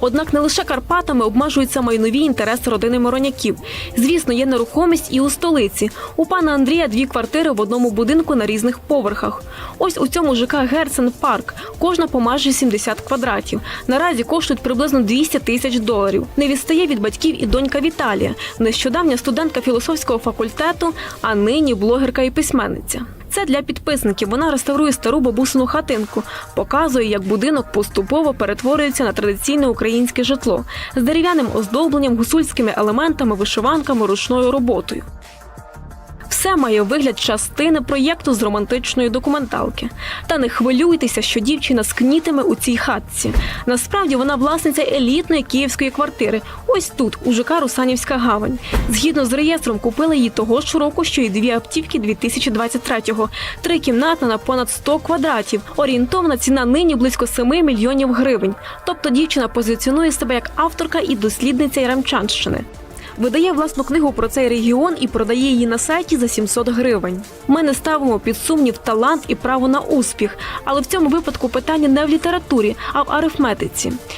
Однак не лише Карпатами обмежуються майнові інтереси родини Мороняків. Звісно, є нерухомість і у столиці. У пана Андрія дві квартири в одному будинку на різних поверхах. Ось у цьому ЖК Герцен Парк. Кожна по майже 70 квадратів. Наразі коштують приблизно 200 тисяч доларів. Не відстає від батьків і донька Віталія, нещодавня студентка філософського факультету, а нині блогерка і письменниця. Це для підписників. Вона реставрує стару бабусину хатинку, показує, як будинок поступово перетворюється на традиційне українське житло з дерев'яним оздобленням, гусульськими елементами, вишиванками, ручною роботою. Все має вигляд частини проєкту з романтичної документалки. Та не хвилюйтеся, що дівчина скнітиме у цій хатці. Насправді вона власниця елітної київської квартири. Ось тут, у ЖК Русанівська гавань. Згідно з реєстром, купили її того ж року, що й дві автівки 2023-го. Трикімнатна на понад 100 квадратів. Орієнтовна ціна нині близько 7 мільйонів гривень. Тобто дівчина позиціонує себе як авторка і дослідниця Яремчанщини. Видає власну книгу про цей регіон і продає її на сайті за 700 гривень. Ми не ставимо під сумнів талант і право на успіх, але в цьому випадку питання не в літературі, а в арифметиці.